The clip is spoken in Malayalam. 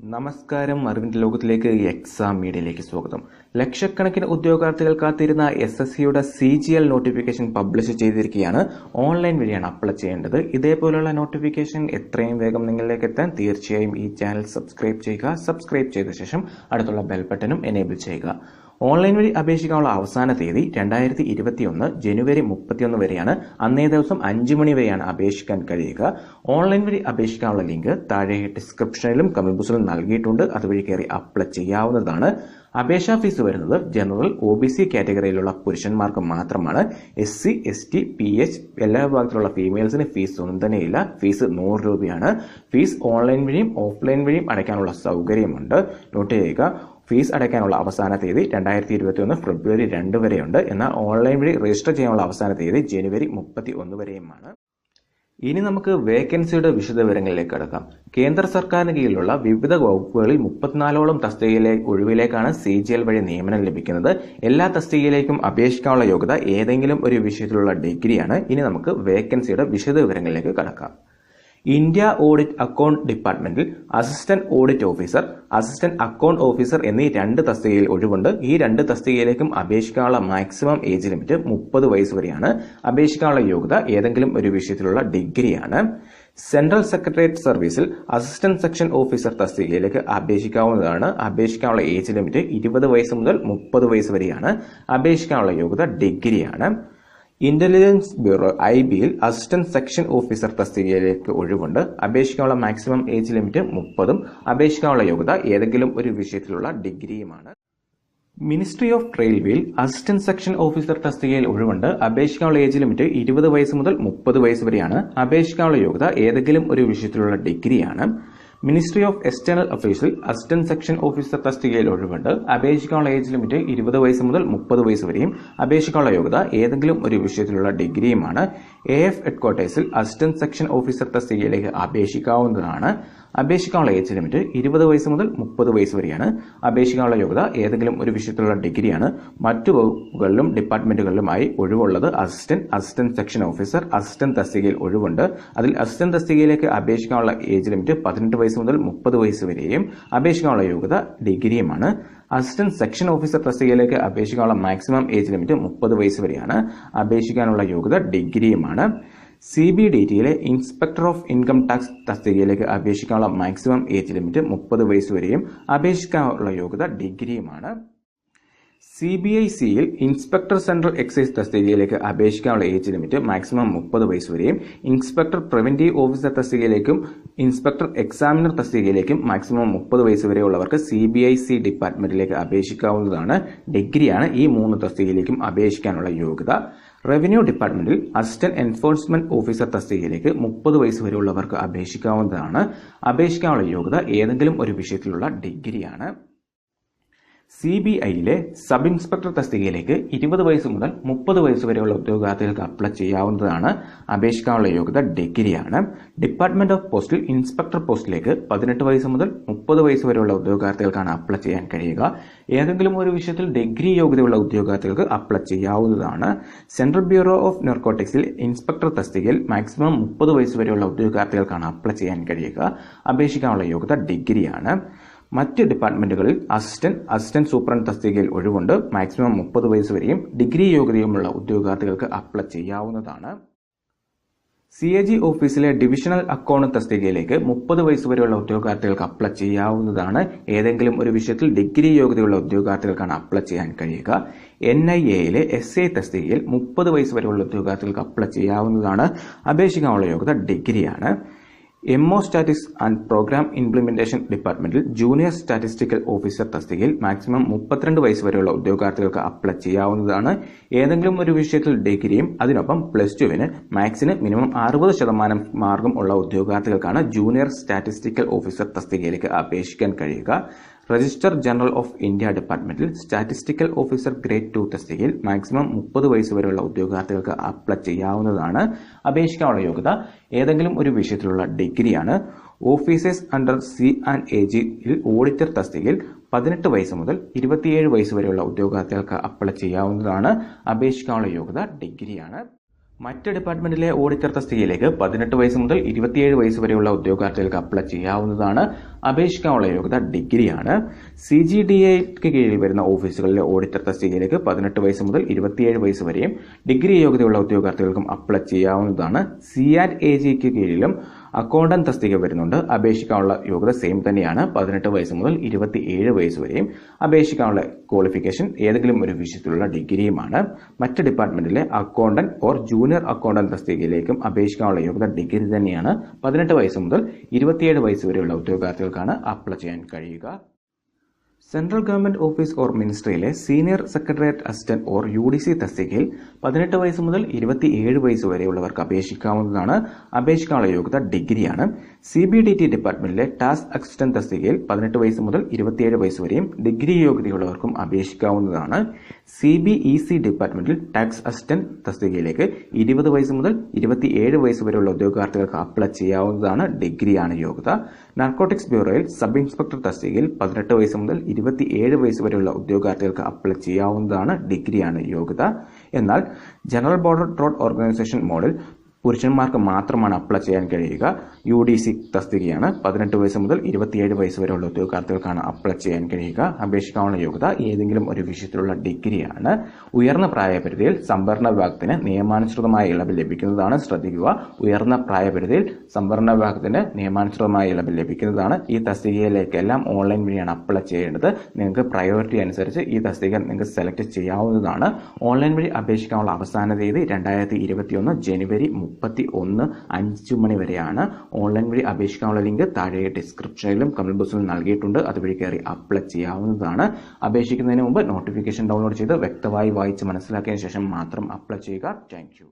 നമസ്കാരം അറിവിന്റെ ലോകത്തിലേക്ക് എക്സാം മീഡിയയിലേക്ക് സ്വാഗതം. ലക്ഷക്കണക്കിന് ഉദ്യോഗാർത്ഥികൾ കാത്തിരുന്ന എസ് എസ് സിയുടെ C G L notification publish ചെയ്തിരിക്കുകയാണ്. ഓൺലൈൻ വഴിയാണ് അപ്ലൈ ചെയ്യേണ്ടത്. ഇതേപോലെയുള്ള നോട്ടിഫിക്കേഷൻ എത്രയും വേഗം നിങ്ങളിലേക്ക് എത്താൻ തീർച്ചയായും ഈ ചാനൽ സബ്സ്ക്രൈബ് ചെയ്യുക. സബ്സ്ക്രൈബ് ചെയ്ത ശേഷം അടുത്തുള്ള ബെൽ ബട്ടണും എനേബിൾ ചെയ്യുക. ഓൺലൈൻ വഴി അപേക്ഷിക്കാനുള്ള അവസാന തീയതി രണ്ടായിരത്തി ഇരുപത്തിയൊന്ന് ജനുവരി മുപ്പത്തിയൊന്ന് വരെയാണ്. അന്നേ ദിവസം അഞ്ചു മണി വരെയാണ് അപേക്ഷിക്കാൻ കഴിയുക. ഓൺലൈൻ വഴി അപേക്ഷിക്കാനുള്ള ലിങ്ക് താഴെ ഡിസ്ക്രിപ്ഷനിലും കമന്റ് ബോക്സിലും നൽകിയിട്ടുണ്ട്. അതുവഴി കയറി അപ്ലൈ ചെയ്യാവുന്നതാണ്. അപേക്ഷാ ഫീസ് വരുന്നത് ജനറൽ ഒ ബി സി കാറ്റഗറിയിലുള്ള പുരുഷന്മാർക്ക് മാത്രമാണ്. S C S T P H എല്ലാ വിഭാഗത്തിലുള്ള ഫീമെയിൽസിന് ഫീസ് ഒന്നും തന്നെയില്ല. ഫീസ് നൂറ് രൂപയാണ്. ഫീസ് ഓൺലൈൻ വഴിയും ഓഫ്ലൈൻ വഴിയും അടയ്ക്കാനുള്ള സൗകര്യമുണ്ട്. നോട്ട് ചെയ്യുക. ഫീസ് അടയ്ക്കാനുള്ള അവസാന തീയതി രണ്ടായിരത്തി ഇരുപത്തി ഒന്ന് ഫെബ്രുവരി രണ്ട് വരെയുണ്ട് എന്നാൽ ഓൺലൈൻ വഴി രജിസ്റ്റർ ചെയ്യാനുള്ള അവസാന തീയതി ജനുവരി മുപ്പത്തി ഒന്ന് വരെയുമാണ്. ഇനി നമുക്ക് വേക്കൻസിയുടെ വിശദവിവരങ്ങളിലേക്ക് കടക്കാം. കേന്ദ്ര സർക്കാരിന് കീഴിലുള്ള വിവിധ വകുപ്പുകളിൽ മുപ്പത്തിനാലോളം തസ്തികയിലെ ഒഴിവിലേക്കാണ് സി ജി എൽ വഴി നിയമനം ലഭിക്കുന്നത്. എല്ലാ തസ്തികയിലേക്കും അപേക്ഷിക്കാനുള്ള യോഗ്യത ഏതെങ്കിലും ഒരു വിഷയത്തിലുള്ള ഡിഗ്രിയാണ്. ഇനി നമുക്ക് വേക്കൻസിയുടെ വിശദവിവരങ്ങളിലേക്ക് കടക്കാം. ഇന്ത്യ ഓഡിറ്റ് അക്കൗണ്ട് ഡിപ്പാർട്ട്മെന്റിൽ assistant audit officer assistant account officer എന്നീ രണ്ട് തസ്തികയിൽ ഒഴിവുണ്ട്. ഈ രണ്ട് തസ്തികയിലേക്കും അപേക്ഷിക്കാനുള്ള മാക്സിമം ഏജ് ലിമിറ്റ് മുപ്പത് വയസ്സ് വരെയാണ്. അപേക്ഷിക്കാനുള്ള യോഗ്യത ഏതെങ്കിലും ഒരു വിഷയത്തിലുള്ള ഡിഗ്രിയാണ്. സെൻട്രൽ സെക്രട്ടേറിയറ്റ് സർവീസിൽ അസിസ്റ്റന്റ് സെക്ഷൻ ഓഫീസർ തസ്തികയിലേക്ക് അപേക്ഷിക്കാവുന്നതാണ്. അപേക്ഷിക്കാനുള്ള ഏജ് ലിമിറ്റ് ഇരുപത് വയസ്സ് മുതൽ മുപ്പത് വയസ്സ് വരെയാണ്. അപേക്ഷിക്കാനുള്ള യോഗ്യത ഡിഗ്രിയാണ്. ഇന്റലിജൻസ് ബ്യൂറോ ഐ ബിയിൽ അസിസ്റ്റന്റ് സെക്ഷൻ ഓഫീസർ തസ്തികയിലേക്ക് ഒഴിവുണ്ട്. അപേക്ഷിക്കാനുള്ള മാക്സിമം ഏജ് ലിമിറ്റ് മുപ്പതും അപേക്ഷിക്കാനുള്ള യോഗ്യത ഏതെങ്കിലും ഒരു വിഷയത്തിലുള്ള ഡിഗ്രിയുമാണ്. മിനിസ്ട്രി ഓഫ് റെയിൽവേയിൽ അസിസ്റ്റന്റ് സെക്ഷൻ ഓഫീസർ തസ്തികയിൽ ഒഴിവുണ്ട്. അപേക്ഷിക്കാനുള്ള ഏജ് ലിമിറ്റ് ഇരുപത് വയസ്സ് മുതൽ മുപ്പത് വയസ്സ് വരെയാണ്. അപേക്ഷിക്കാനുള്ള യോഗ്യത ഏതെങ്കിലും ഒരു വിഷയത്തിലുള്ള ഡിഗ്രിയാണ്. മിനിസ്ട്രി ഓഫ് എക്സ്റ്റേണൽ അഫയേഴ്സിൽ അസിസ്റ്റന്റ് സെക്ഷൻ ഓഫീസർ തസ്തികയിൽ ഒഴിവുണ്ട്. അപേക്ഷിക്കാനുള്ള ഏജ് ലിമിറ്റ് ഇരുപത് വയസ്സ് മുതൽ മുപ്പത് വയസ്സ് വരെയും അപേക്ഷിക്കാനുള്ള യോഗ്യത ഏതെങ്കിലും ഒരു വിഷയത്തിലുള്ള ഡിഗ്രിയുമാണ് എ എഫ് ഹെഡ്ക്വാർട്ടേഴ്സിൽ അസിസ്റ്റന്റ് സെക്ഷൻ ഓഫീസർ തസ്തികയിലേക്ക് അപേക്ഷിക്കാവുന്നതാണ്. അപേക്ഷിക്കാനുള്ള ഏജ് ലിമിറ്റ് ഇരുപത് വയസ്സ് മുതൽ മുപ്പത് വയസ്സ് വരെയാണ്. അപേക്ഷിക്കാനുള്ള യോഗ്യത ഏതെങ്കിലും ഒരു വിഷയത്തിലുള്ള ഡിഗ്രിയാണ്. മറ്റു വകുപ്പുകളിലും ഡിപ്പാർട്ട്മെന്റുകളിലുമായി ഒഴിവുള്ളത് assistant assistant section officer assistant തസ്തികയിൽ ഒഴിവുണ്ട്. അതിൽ അസിസ്റ്റന്റ് തസ്തികയിലേക്ക് അപേക്ഷിക്കാനുള്ള ഏജ് ലിമിറ്റ് പതിനെട്ട് വയസ്സ് മുതൽ മുപ്പത് വയസ്സ് വരെയും അപേക്ഷിക്കാനുള്ള യോഗ്യത ഡിഗ്രിയുമാണ്. അസിസ്റ്റന്റ് സെക്ഷൻ ഓഫീസർ തസ്തികയിലേക്ക് അപേക്ഷിക്കാനുള്ള മാക്സിമം ഏജ് ലിമിറ്റ് മുപ്പത് വയസ്സ് വരെയാണ്. അപേക്ഷിക്കാനുള്ള യോഗ്യത ഡിഗ്രിയുമാണ്. സി ബി ഡി ടിയിലെ ഇൻസ്പെക്ടർ ഓഫ് ഇൻകം ടാക്സ് തസ്തികയിലേക്ക് അപേക്ഷിക്കാനുള്ള മാക്സിമം ഏജ് ലിമിറ്റ് മുപ്പത് വയസ്സ് വരെയും അപേക്ഷിക്കാനുള്ള യോഗ്യത ഡിഗ്രിയുമാണ്. സി ബി ഐ സിയിൽ ഇൻസ്പെക്ടർ സെൻട്രൽ എക്സൈസ് തസ്തികയിലേക്ക് അപേക്ഷിക്കാനുള്ള ഏജ് ലിമിറ്റ് മാക്സിമം മുപ്പത് വയസ്സ് വരെയും ഇൻസ്പെക്ടർ പ്രിവന്റീവ് ഓഫീസർ തസ്തികയിലേക്കും ഇൻസ്പെക്ടർ എക്സാമിനർ തസ്തികയിലേക്കും മാക്സിമം മുപ്പത് വയസ്സ് വരെയുള്ളവർക്ക് സി ബി ഐ സി ഡിപ്പാർട്ട്മെന്റിലേക്ക് അപേക്ഷിക്കാവുന്നതാണ് ഡിഗ്രിയാണ് ഈ മൂന്ന് തസ്തികയിലേക്കും അപേക്ഷിക്കാനുള്ള യോഗ്യത. റവന്യൂ ഡിപ്പാർട്ട്മെന്റിൽ അസിസ്റ്റന്റ് എൻഫോഴ്സ്മെന്റ് ഓഫീസർ തസ്തികയിലേക്ക് മുപ്പത് വയസ്സ് വരെയുള്ളവർക്ക് അപേക്ഷിക്കാവുന്നതാണ്. അപേക്ഷിക്കാനുള്ള യോഗ്യത ഏതെങ്കിലും ഒരു വിഷയത്തിലുള്ള ഡിഗ്രിയാണ്. സി ബി ഐയിലെ സബ് ഇൻസ്പെക്ടർ തസ്തികയിലേക്ക് ഇരുപത് വയസ്സ് മുതൽ മുപ്പത് വയസ്സ് വരെയുള്ള ഉദ്യോഗാർത്ഥികൾക്ക് അപ്ലൈ ചെയ്യാവുന്നതാണ് അപേക്ഷിക്കാനുള്ള യോഗ്യത ഡിഗ്രിയാണ് ഡിപ്പാർട്ട്മെന്റ് ഓഫ് പോസ്റ്റിൽ ഇൻസ്പെക്ടർ പോസ്റ്റിലേക്ക് പതിനെട്ട് വയസ്സ് മുതൽ മുപ്പത് വയസ്സ് വരെയുള്ള ഉദ്യോഗാർത്ഥികൾക്കാണ് അപ്ലൈ ചെയ്യാൻ കഴിയുക. ഏതെങ്കിലും ഒരു വിഷയത്തിൽ ഡിഗ്രി യോഗ്യതയുള്ള ഉദ്യോഗാർത്ഥികൾക്ക് അപ്ലൈ ചെയ്യാവുന്നതാണ്. സെൻട്രൽ ബ്യൂറോ ഓഫ് നെർക്കോട്ടിക്സിൽ ഇൻസ്പെക്ടർ തസ്തികയിൽ മാക്സിമം മുപ്പത് വയസ്സ് വരെയുള്ള ഉദ്യോഗാർത്ഥികൾക്കാണ് അപ്ലൈ ചെയ്യാൻ കഴിയുക. അപേക്ഷിക്കാനുള്ള യോഗ്യത ഡിഗ്രിയാണ്. മറ്റ് ഡിപ്പാർട്ട്മെന്റുകളിൽ അസിസ്റ്റന്റ് അസിസ്റ്റന്റ് സൂപ്രണ്ട് തസ്തികയിൽ ഒഴിവുണ്ട്. മാക്സിമം മുപ്പത് വയസ്സ് വരെയും ഡിഗ്രി യോഗ്യതയുമുള്ള ഉദ്യോഗാർത്ഥികൾക്ക് അപ്ലൈ ചെയ്യാവുന്നതാണ്. സി എ ജി ഓഫീസിലെ ഡിവിഷണൽ അക്കൗണ്ട് തസ്തികയിലേക്ക് മുപ്പത് വയസ്സ് വരെയുള്ള ഉദ്യോഗാർത്ഥികൾക്ക് അപ്ലൈ ചെയ്യാവുന്നതാണ്. ഏതെങ്കിലും ഒരു വിഷയത്തിൽ ഡിഗ്രി യോഗ്യതയുള്ള ഉദ്യോഗാർത്ഥികൾക്കാണ് അപ്ലൈ ചെയ്യാൻ കഴിയുക. എൻ ഐ എയിലെ എസ് എ തസ്തികയിൽ മുപ്പത് വയസ്സ് വരെയുള്ള ഉദ്യോഗാർത്ഥികൾക്ക് അപ്ലൈ ചെയ്യാവുന്നതാണ്. അപേക്ഷിക്കാനുള്ള യോഗ്യത ഡിഗ്രിയാണ്. M O statics and program implementation ഡിപ്പാർട്ട്മെന്റിൽ ജൂനിയർ സ്റ്റാറ്റിസ്റ്റിക്കൽ ഓഫീസർ തസ്തികയിൽ മാക്സിമം മുപ്പത്തിരണ്ട് വയസ്സ് വരെയുള്ള ഉദ്യോഗാർത്ഥികൾക്ക് അപ്ലൈ ചെയ്യാവുന്നതാണ്. ഏതെങ്കിലും ഒരു വിഷയത്തിൽ ഡിഗ്രിയും അതിനൊപ്പം പ്ലസ് ടുവിന് മാത്സിന് മിനിമം അറുപത് ശതമാനം മാർഗം ഉള്ള ഉദ്യോഗാർത്ഥികൾക്കാണ് ജൂനിയർ സ്റ്റാറ്റിസ്റ്റിക്കൽ ഓഫീസർ തസ്തികയിലേക്ക് അപേക്ഷിക്കാൻ കഴിയുക. രജിസ്റ്റർ ജനറൽ ഓഫ് ഇന്ത്യ ഡിപ്പാർട്ട്മെന്റിൽ സ്റ്റാറ്റിസ്റ്റിക്കൽ ഓഫീസർ ഗ്രേഡ് ടു തസ്തികയിൽ മാക്സിമം മുപ്പത് വയസ്സ് വരെയുള്ള ഉദ്യോഗാർത്ഥികൾക്ക് അപ്ലൈ ചെയ്യാവുന്നതാണ് അപേക്ഷിക്കാനുള്ള യോഗ്യത. ഏതെങ്കിലും ഒരു വിഷയത്തിലുള്ള ഡിഗ്രിയാണ് officers under C and A ജിയിൽ ഓഡിറ്റർ തസ്തികയിൽ പതിനെട്ട് വയസ്സ് മുതൽ ഇരുപത്തിയേഴ് വയസ്സ് വരെയുള്ള ഉദ്യോഗാർത്ഥികൾക്ക് അപ്ലൈ ചെയ്യാവുന്നതാണ് അപേക്ഷിക്കാനുള്ള യോഗ്യത ഡിഗ്രിയാണ് മറ്റ് ഡിപ്പാർട്ട്മെന്റിലെ ഓഡിറ്റർ തസ്തികയിലേക്ക് പതിനെട്ട് വയസ്സ് മുതൽ ഇരുപത്തിയേഴ് വയസ്സ് വരെയുള്ള ഉദ്യോഗാർത്ഥികൾക്ക് അപ്ലൈ ചെയ്യാവുന്നതാണ് അപേക്ഷിക്കാനുള്ള യോഗ്യത ഡിഗ്രിയാണ്. സി ജി ഡി എക്ക് കീഴിൽ വരുന്ന ഓഫീസുകളിലെ ഓഡിറ്റർ തസ്തികയിലേക്ക് പതിനെട്ട് വയസ്സ് മുതൽ ഇരുപത്തിയേഴ് വയസ്സ് വരെയും ഡിഗ്രി യോഗ്യതയുള്ള ഉദ്യോഗാർത്ഥികൾക്കും അപ്ലൈ ചെയ്യാവുന്നതാണ്. സി ആൻഡ് എ ജിക്ക് കീഴിലും അക്കൗണ്ടന്റ് തസ്തിക വരുന്നുണ്ട്. അപേക്ഷിക്കാനുള്ള യോഗ്യത സെയിം തന്നെയാണ്. പതിനെട്ട് വയസ്സ് മുതൽ ഇരുപത്തിയേഴ് വയസ്സ് വരെയും അപേക്ഷിക്കാനുള്ള ക്വാളിഫിക്കേഷൻ ഏതെങ്കിലും ഒരു വിഷയത്തിലുള്ള ഡിഗ്രിയുമാണ്. മറ്റ് ഡിപ്പാർട്ട്മെന്റിലെ അക്കൗണ്ടന്റ് ഓർ ജൂനിയർ അക്കൗണ്ടന്റ് തസ്തികയിലേക്കും അപേക്ഷിക്കാനുള്ള യോഗ്യത ഡിഗ്രി തന്നെയാണ്. പതിനെട്ട് വയസ്സ് മുതൽ ഇരുപത്തിയേഴ് വയസ്സ് വരെയുള്ള ഉദ്യോഗാർത്ഥികൾക്കാണ് അപ്ലൈ ചെയ്യാൻ കഴിയുക. Central government office or മിനിസ്ട്രിയിലെ senior secretariat assistant or U D C തസ്തികയിൽ പതിനെട്ട് വയസ്സ് മുതൽ ഇരുപത്തിയേഴ് വയസ്സ് വരെയുള്ളവർക്ക് അപേക്ഷിക്കാവുന്നതാണ്. അപേക്ഷിക്കാനുള്ള യോഗ്യത ഡിഗ്രിയാണ്. സി ബി ഡി ടി ഡിപ്പാർട്ട്മെന്റിലെ ടാസ്ക് അസിസ്റ്റന്റ് തസ്തികയിൽ പതിനെട്ട് വയസ്സ് മുതൽ ഇരുപത്തിയേഴ് വയസ്സ് വരെയും ഡിഗ്രി യോഗ്യതയുള്ളവർക്കും അപേക്ഷിക്കാവുന്നതാണ്. സി ബി ഇ സി ഡിപ്പാർട്ട്മെന്റിൽ ടാക്സ് അസിസ്റ്റന്റ് തസ്തികയിലേക്ക് ഇരുപത് വയസ്സ് മുതൽ ഇരുപത്തിയേഴ് വയസ്സ് വരെയുള്ള ഉദ്യോഗാർത്ഥികൾക്ക് അപ്ലൈ ചെയ്യാവുന്നതാണ് ഡിഗ്രിയാണ് യോഗ്യത. നാർക്കോട്ടിക്സ് ബ്യൂറോയിൽ സബ് ഇൻസ്പെക്ടർ തസ്തികയിൽ പതിനെട്ട് വയസ്സ് മുതൽ ഇരുപത്തിയേഴ് വയസ്സ് വരെയുള്ള ഉദ്യോഗാർത്ഥികൾക്ക് അപ്ലൈ ചെയ്യാവുന്നതാണ് ഡിഗ്രിയാണ് യോഗ്യത. എന്നാൽ general border road organisation model പുരുഷന്മാർക്ക് മാത്രമാണ് അപ്ലൈ ചെയ്യാൻ കഴിയുക. യു ഡി സി തസ്തികയാണ്. പതിനെട്ട് വയസ്സ് മുതൽ ഇരുപത്തിയേഴ് വയസ്സ് വരെയുള്ള ഉദ്യോഗാർത്ഥികൾക്കാണ് അപ്ലൈ ചെയ്യാൻ കഴിയുക. അപേക്ഷിക്കാനുള്ള യോഗ്യത ഏതെങ്കിലും ഒരു വിഷയത്തിലുള്ള ഡിഗ്രിയാണ്. ഉയർന്ന പ്രായപരിധിയിൽ സംവരണ വിഭാഗത്തിന് നിയമാനുസൃതമായ ഇളവ് ലഭിക്കുന്നതാണ് ശ്രദ്ധിക്കുക. ഉയർന്ന പ്രായപരിധിയിൽ സംവരണ വിഭാഗത്തിന് നിയമാനുസൃതമായ ഇളവ് ലഭിക്കുന്നതാണ്. ഈ തസ്തികയിലേക്കെല്ലാം ഓൺലൈൻ വഴിയാണ് അപ്ലൈ ചെയ്യേണ്ടത്. നിങ്ങൾക്ക് പ്രയോറിറ്റി അനുസരിച്ച് ഈ തസ്തിക നിങ്ങൾക്ക് സെലക്ട് ചെയ്യാവുന്നതാണ്. ഓൺലൈൻ വഴി അപേക്ഷിക്കാനുള്ള അവസാന തീയതി രണ്ടായിരത്തി ഇരുപത്തിയൊന്ന് ജനുവരി മുപ്പത്തി ഒന്ന് അഞ്ച് മണി വരെയാണ് ഓൺലൈൻ വഴി അപേക്ഷിക്കാനുള്ള ലിങ്ക് താഴെ ഡിസ്ക്രിപ്ഷനിലും കമന്റ് ബോക്സിലും നൽകിയിട്ടുണ്ട്. അതുവഴി കയറി അപ്ലൈ ചെയ്യാവുന്നതാണ്. അപേക്ഷിക്കുന്നതിന് മുമ്പ് നോട്ടിഫിക്കേഷൻ ഡൗൺലോഡ് ചെയ്ത് വ്യക്തമായി വായിച്ച് മനസ്സിലാക്കിയതിനു ശേഷം മാത്രം അപ്ലൈ ചെയ്യുക. താങ്ക്